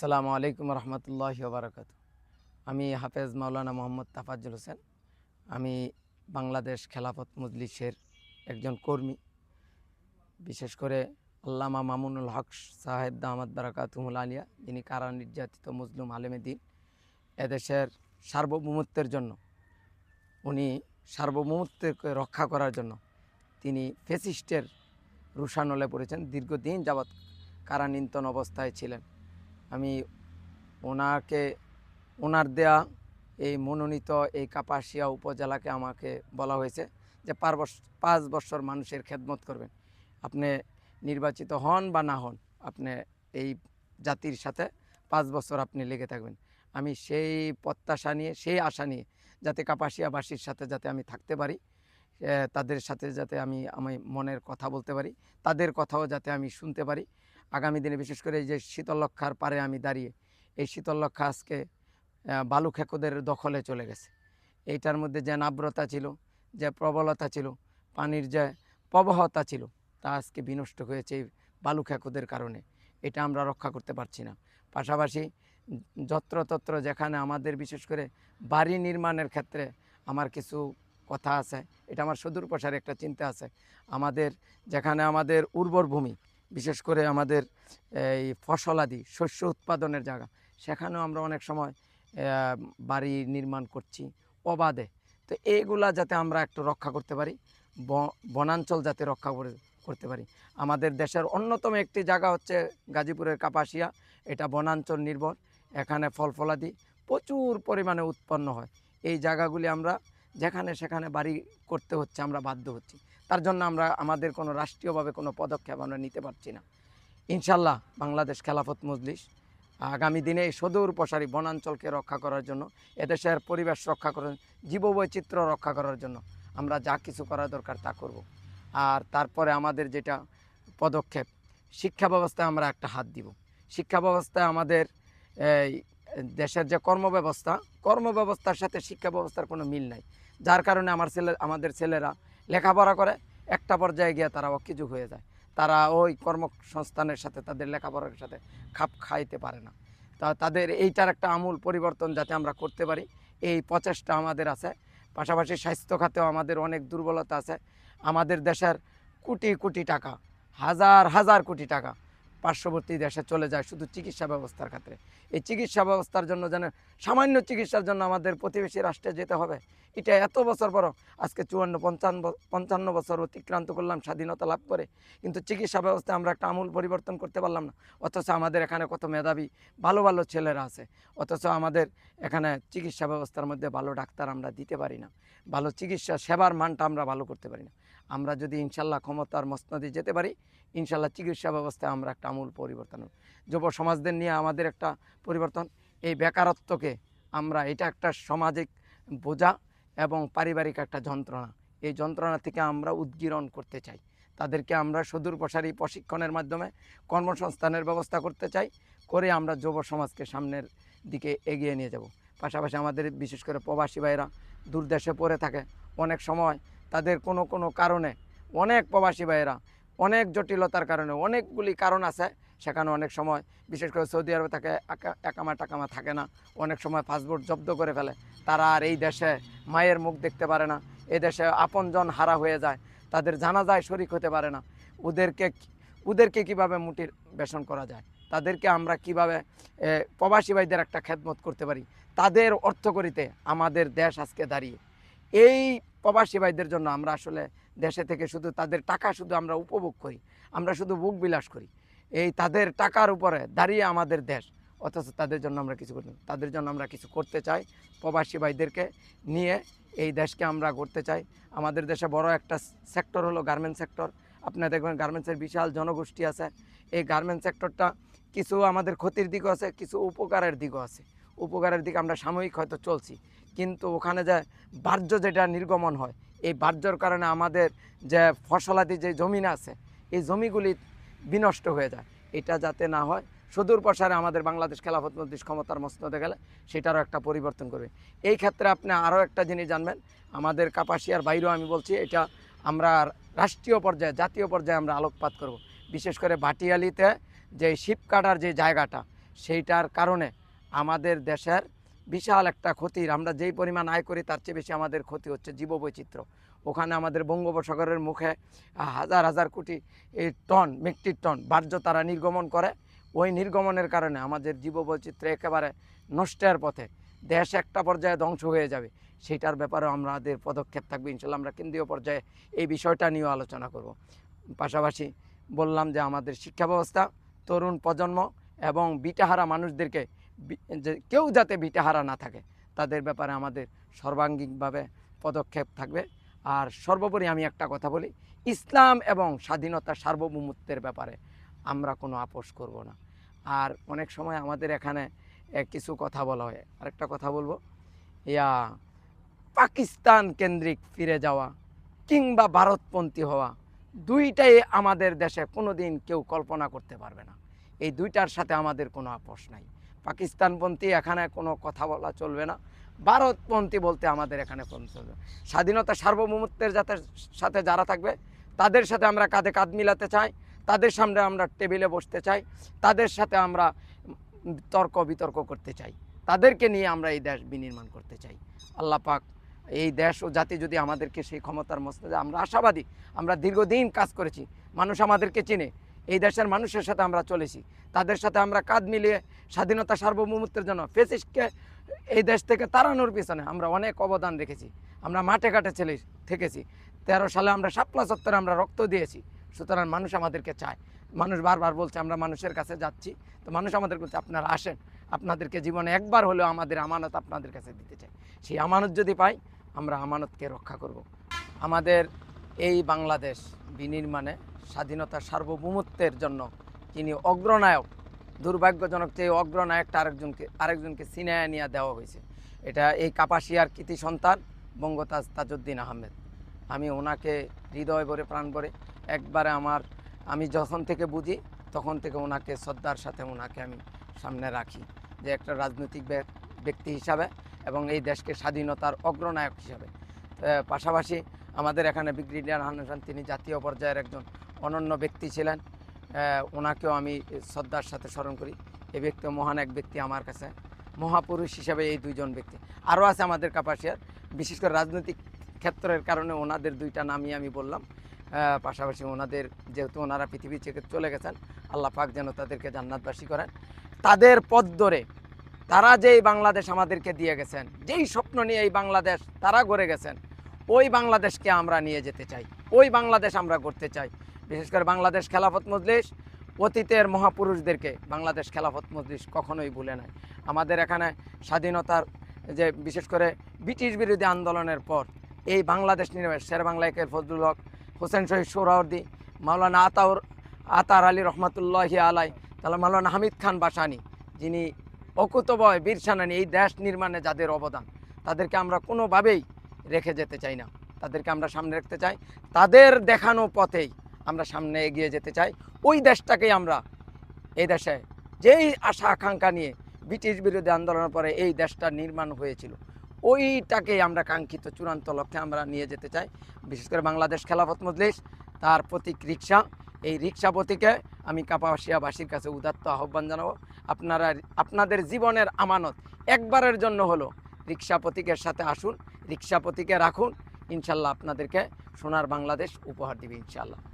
আসসালামু আলাইকুম রহমতুল্লাহ বারকাত আমি হাফেজ মাওলানা মোহাম্মদ তাফাজ্জুল হোসেন। আমি বাংলাদেশ খেলাফত মজলিসের একজন কর্মী। বিশেষ করে আল্লামা মামুনুল হক সাহেব দামাদ বারাকাতুমুল আলিয়া, যিনি কারা নির্যাতিত মুসলিম আলেমেদিন এদেশের সার্বভৌমত্বের জন্য, উনি সার্বভৌমত্বকে রক্ষা করার জন্য তিনি ফেসিস্টের রুশানলে পড়েছেন, দীর্ঘদিন যাবৎ কারানিন্তন অবস্থায় ছিলেন। আমি ওনাকে, ওনার দেয়া এই মনোনীত এই কাপাসিয়া উপজেলাকে আমাকে বলা হয়েছে যে পার পাঁচ বছর মানুষের খেদমত করবেন। আপনি নির্বাচিত হন বা না হন, আপনি এই জাতির সাথে পাঁচ বছর আপনি লেগে থাকবেন। আমি সেই প্রত্যাশা নিয়ে, সেই আশা নিয়ে যাতে কাপাসিয়াবাসীর সাথে যাতে আমি থাকতে পারি তাদের সাথে যাতে আমি আমি মনের কথা বলতে পারি, তাদের কথাও যাতে আমি শুনতে পারি আগামী দিনে বিশেষ করে যে শীতলক্ষার পারে আমি দাঁড়িয়ে এই শীতলক্ষা আজকে আহ, বালু খেকোদের দখলে চলে গেছে। এইটার মধ্যে যে নাব্রতা ছিল যে প্রবলতা ছিল পানির যে প্রবাহতা ছিল তা আজকে বিনষ্ট হয়েছে এই বালু খেকোদের কারণে। এটা আমরা রক্ষা করতে পারছি না। পাশাপাশি যত্রতত্র যেখানে আমাদের বিশেষ করে বাড়ি নির্মাণের ক্ষেত্রে আমার কিছু কথা আছে এটা আমার সুদূর প্রসারে একটা চিন্তা আছে। আমাদের যেখানে আমাদের উর্বর ভূমি বিশেষ করে আমাদের, এই ফসলাদি শস্য উৎপাদনের জায়গা। সেখানেও আমরা অনেক সময় বাড়ি নির্মাণ করছি অবাধে। তো এইগুলা যাতে আমরা একটু রক্ষা করতে পারি বনাঞ্চল যাতে রক্ষা করে, করতে পারি। আমাদের দেশের অন্যতম একটি জায়গা হচ্ছে গাজীপুরের কাপাসিয়া। এটা বনাঞ্চল নির্ভর, এখানে ফল ফলাদি প্রচুর পরিমাণে উৎপন্ন হয়। এই জায়গাগুলি আমরা যেখানে সেখানে বাড়ি করতে হচ্ছে, আমরা বাধ্য হচ্ছি। তার জন্য আমরা আমাদের কোনো রাষ্ট্রীয়ভাবে কোনো পদক্ষেপ আমরা নিতে পারছি না। ইনশাল্লাহ বাংলাদেশ খেলাফত মজলিস আগামী দিনে এই সদূর প্রসারী বনাঞ্চলকে রক্ষা করার জন্য, এদেশের পরিবেশ রক্ষা করার, জীববৈচিত্র্য রক্ষা করার জন্য আমরা যা কিছু করা দরকার তা করব। আর তারপরে আমাদের যেটা পদক্ষেপ, শিক্ষা ব্যবস্থায় আমরা একটা হাত দিব। শিক্ষা ব্যবস্থায় আমাদের এই দেশের যে কর্মব্যবস্থা, কর্মব্যবস্থার সাথে শিক্ষা ব্যবস্থার কোনো মিল নাই। যার কারণে আমার ছেলে, আমাদের ছেলেরা লেখাপড়া করে, একটা পর্যায়ে গিয়ে তারা অকিজু হয়ে যায়। তারা ওই কর্মসংস্থানের সাথে, তাদের লেখাপড়ার সাথে খাপ খাইতে পারে না। তা তাদের এইটার একটা আমূল পরিবর্তন যাতে আমরা করতে পারি, এই প্রচেষ্টা আমাদের আছে। পাশাপাশি স্বাস্থ্য খাতেও আমাদের অনেক দুর্বলতা আছে। আমাদের দেশের কোটি কোটি টাকা, হাজার হাজার কোটি টাকা পার্শ্ববর্তী দেশে চলে যায় শুধু চিকিৎসা ব্যবস্থার ক্ষেত্রে এই চিকিৎসা ব্যবস্থার জন্য যেন, সামান্য চিকিৎসার জন্য আমাদের প্রতিবেশী রাষ্ট্রে যেতে হবে। এটা এত বছর বড় আজকে চুয়ান্ন, পঞ্চান্ন পঞ্চান্ন বছর অতিক্রান্ত করলাম, স্বাধীনতা লাভ করে। কিন্তু চিকিৎসা ব্যবস্থায় আমরা একটা আমূল পরিবর্তন করতে পারলাম না। অথচ আমাদের এখানে কত মেধাবী, ভালো ভালো ছেলেরা আছে। অথচ আমাদের এখানে চিকিৎসা ব্যবস্থার মধ্যে ভালো ডাক্তার আমরা দিতে পারি না। ভালো চিকিৎসা সেবার মানটা আমরা ভালো করতে পারি না। আমরা যদি ইনশাল্লাহ ক্ষমতার মসনদে যেতে পারি, ইনশাল্লাহ চিকিৎসা ব্যবস্থায় আমরা একটা আমূল পরিবর্তন। যুব সমাজদের নিয়ে আমাদের একটা পরিবর্তন। এই বেকারত্বকে আমরা এটা একটা সামাজিক বোঝা এবং পারিবারিক একটা যন্ত্রণা। এই যন্ত্রণা থেকে আমরা উদ্গীরণ করতে চাই। তাদেরকে আমরা সুদূর প্রসারী প্রশিক্ষণের মাধ্যমে কর্মসংস্থানের ব্যবস্থা করতে চাই, করে আমরা যুব সমাজকে সামনের দিকে এগিয়ে নিয়ে যাব। পাশাপাশি আমাদের বিশেষ করে প্রবাসী ভাইরা দূরদেশে পড়ে থাকে। অনেক সময় তাদের কোনো কোনো কারণে অনেক প্রবাসী ভাইয়েরা অনেক জটিলতার কারণে অনেকগুলি কারণ আছে সেখানে অনেক সময়, বিশেষ করে সৌদি আরবে থাকে, একা- একামা টাকামা থাকে না। অনেক সময় পাসপোর্ট জব্দ করে ফেলে। তারা আর এই দেশে মায়ের মুখ দেখতে পারে না। এই দেশে আপনজন হারা হয়ে যায়। তাদের জানা যায় শরিক হতে পারে না। ওদেরকে ওদেরকে কীভাবে মুটির বেসন করা যায়? তাদেরকে আমরা কীভাবে প্রবাসী ভাইদের একটা খেদমত করতে পারি? তাদের অর্থকরিতে আমাদের দেশ আজকে দাঁড়িয়ে। এই প্রবাসী ভাইদের জন্য আমরা আসলে দেশে থেকে শুধু তাদের টাকা শুধু আমরা উপভোগ করি। আমরা শুধু বুক বিলাস করি। এই তাদের টাকার উপরে দাঁড়িয়ে আমাদের দেশ। অথচ তাদের জন্য আমরা কিছু করি তাদের জন্য আমরা কিছু করতে চাই, প্রবাসী ভাইদেরকে নিয়ে এই দেশকে আমরা করতে চাই। আমাদের দেশে বড় একটা সেক্টর হলো গার্মেন্টস সেক্টর আপনারা দেখবেন গার্মেন্টসের বিশাল জনগোষ্ঠী আছে। এই গার্মেন্টস সেক্টরটা কিছু আমাদের ক্ষতির দিকও আছে, কিছু উপকারের দিকও আছে। উপকারের দিকে আমরা সাময়িক হয়তো চলছি। কিন্তু ওখানে যে বাহ্য যেটা নির্গমন হয়, এই বাহ্যর কারণে আমাদের যে ফসলাদি যে জমিন আছে, এই জমিগুলি বিনষ্ট হয়ে যায়। এটা যাতে না হয়, সুদূর প্রসারে আমাদের বাংলাদেশ খেলাফত মজলিস ক্ষমতার মসনদে গেলে সেটারও একটা পরিবর্তন করবে। এই ক্ষেত্রে আপনি আরও একটা জিনিস জানবেন, আমাদের কাপাসিয়ার বাইরেও আমি বলছি, এটা আমরা রাষ্ট্রীয় পর্যায়ে, জাতীয় পর্যায়ে আমরা আলোকপাত করব। বিশেষ করে ভাটিয়ালিতে যে শিপ কাটার যে জায়গাটা, সেইটার কারণে আমাদের দেশের বিশাল একটা ক্ষতির, আমরা যেই পরিমাণ আয় করি তার চেয়ে বেশি আমাদের ক্ষতি হচ্ছে জীববৈচিত্র্য। ওখানে আমাদের বঙ্গোপসাগরের মুখে হাজার হাজার কোটি টন, মেট্রিক টন বাহ্য তারা নির্গমন করে। ওই নির্গমনের কারণে আমাদের জীববৈচিত্র্য একেবারে নষ্টের পথে। দেশ একটা পর্যায়ে ধ্বংস হয়ে যাবে, সেটার ব্যাপারে আমাদের পদক্ষেপ থাকবে। ইনশাল্লাহ আমরা কেন্দ্রীয় পর্যায়ে এই বিষয়টা নিয়েও আলোচনা করব। পাশাপাশি বললাম যে আমাদের শিক্ষা ব্যবস্থা, তরুণ প্রজন্ম এবং বিটাহারা মানুষদেরকে কেউ যাতে বিটাহারা না থাকে, তাদের ব্যাপারে আমাদের সর্বাঙ্গীনভাবে পদক্ষেপ থাকবে। আর সর্বোপরি আমি একটা কথা বলি, ইসলাম এবং স্বাধীনতা সার্বভৌমত্বের ব্যাপারে আমরা কোনো আপোষ করব না। আর অনেক সময় আমাদের এখানে কিছু কথা বলা হয়। আরেকটা কথা বলব, ইয়া পাকিস্তান কেন্দ্রিক ফিরে যাওয়া কিংবা ভারতপন্থী হওয়া দুইটাই আমাদের দেশে কোনো দিন কেউ কল্পনা করতে পারবে না। এই দুইটার সাথে আমাদের কোনো আপোষ নাই। পাকিস্তানপন্থী এখানে কোনো কথা বলা চলবে না। ভারতপন্থী বলতে আমাদের এখানে স্বাধীনতা সার্বভৌমত্বের যাতে সাথে যারা থাকবে, তাদের সাথে আমরা কাঁধে কাঁধ মিলাতে চাই, তাদের সামনে আমরা টেবিলে বসতে চাই, তাদের সাথে আমরা তর্ক বিতর্ক করতে চাই। তাদেরকে নিয়ে আমরা এই দেশ বিনির্মাণ করতে চাই। আল্লাহ পাক এই দেশ ও জাতি যদি আমাদেরকে সেই ক্ষমতার মস্তে আমরা আশাবাদী, আমরা দীর্ঘদিন কাজ করেছি, মানুষ আমাদেরকে চিনে এই দেশের মানুষের সাথে আমরা চলেছি। তাদের সাথে আমরা কাঁধ মিলিয়ে স্বাধীনতা সার্বভৌমত্বের জন্য ফেসিসকে এই দেশ থেকে তাড়ানোর পিছনে আমরা অনেক অবদান রেখেছি। আমরা মাঠে ঘাটে ছেলে থেকেছি। তেরো সালে আমরা শাপলা চত্বরে আমরা রক্ত দিয়েছি। সুতরাং মানুষ আমাদেরকে চায়। মানুষ বারবার বলছে, আমরা মানুষের কাছে যাচ্ছি। তো মানুষ আমাদের বলছে, আপনারা আসেন। আপনাদেরকে জীবনে একবার হলেও আমাদের আমানত আপনাদের কাছে দিতে চাই। সেই আমানত যদি পাই, আমরা আমানতকে রক্ষা করব। আমাদের এই বাংলাদেশ বিনির্মাণে স্বাধীনতা সার্বভৌমত্বের জন্য তিনি অগ্রনায়ক, দুর্ভাগ্যজনক যে অগ্রনায়কটা আরেকজনকে আরেকজনকে সিনেয়া নিয়ে দেওয়া হয়েছে। এটা এই কাপাসিয়ার কৃতি সন্তান বঙ্গতাজ তাজউদ্দিন আহমেদ। আমি ওনাকে হৃদয় ভরে, প্রাণ ভরে একবারে আমার, আমি যখন থেকে বুঝি তখন থেকে ওনাকে, শ্রদ্ধার সাথে ওনাকে আমি সামনে রাখি যে একটা রাজনৈতিক ব্য- ব্যক্তি হিসাবে এবং এই দেশকে স্বাধীনতার অগ্রনায়ক হিসাবে। পাশাপাশি আমাদের এখানে ব্রিগেডিয়ার হান্নান তিনি জাতীয় পর্যায়ের একজন অনন্য ব্যক্তি ছিলেন। ওনাকেও আমি শ্রদ্ধার সাথে স্মরণ করি। এই ব্যক্তি মহান এক ব্যক্তি আমার কাছে, মহাপুরুষ হিসাবে এই দুইজন ব্যক্তি। আরও আছে আমাদের কাপাসিয়ার, বিশেষ করে রাজনৈতিক ক্ষেত্রের কারণে ওনাদের দুইটা নামই আমি বললাম। পাশাপাশি ওনাদের যেহেতু ওনারা পৃথিবী থেকে চলে গেছেন, আল্লাহ পাক যেন তাদেরকে জান্নাতবাসী করেন। তাদের পদ ধরে তারা যেই বাংলাদেশ আমাদেরকে দিয়ে গেছেন, যেই স্বপ্ন নিয়ে এই বাংলাদেশ তারা গড়ে গেছেন, ওই বাংলাদেশকে আমরা নিয়ে যেতে চাই, ওই বাংলাদেশ আমরা করতে চাই। বিশেষ করে বাংলাদেশ খেলাফত মজলিস, অতীতের মহাপুরুষদেরকে বাংলাদেশ খেলাফত মজলিস কখনোই ভুলে নাই। আমাদের এখানে স্বাধীনতার যে বিশেষ করে ব্রিটিশ বিরোধী আন্দোলনের পর এই বাংলাদেশ নির্বাচন, শের বাংলাইকের ফজলুল হক, হোসেন শহীদ সোহরাওয়ার্দী, মাওলানা আতাউর, আতার আলী রহমতুল্লাহি আলাই, তাহলে মাওলানা হামিদ খান বাসানি, যিনি অকুতবয় বীর সেনানী, এই দেশ নির্মাণে যাদের অবদান, তাদেরকে আমরা কোনোভাবেই রেখে যেতে চাই না। তাদেরকে আমরা সামনে রাখতে চাই। তাদের দেখানো পথেই আমরা সামনে এগিয়ে যেতে চাই। ওই দেশটাকেই আমরা এই দেশে যেই আশা আকাঙ্ক্ষা নিয়ে ব্রিটিশ বিরোধী আন্দোলনের পরে এই দেশটা নির্মাণ হয়েছিল, ওইটাকেই আমরা কাঙ্ক্ষিত চূড়ান্ত লক্ষ্যে আমরা নিয়ে যেতে চাই। বিশেষ করে বাংলাদেশ খেলাফত মজলিস, তার প্রতীক রিক্সা এই রিক্সা প্রতীকে আমি কাপাসিয়াবাসীর কাছে উদাত্ত আহ্বান জানাব। আপনারা, আপনাদের জীবনের আমানত একবারের জন্য হলো রিক্সা প্রতীকের সাথে আসুন রিক্সা প্রতীকে রাখুন। ইনশাল্লাহ আপনাদেরকে সোনার বাংলাদেশ উপহার দিবে ইনশাল্লাহ।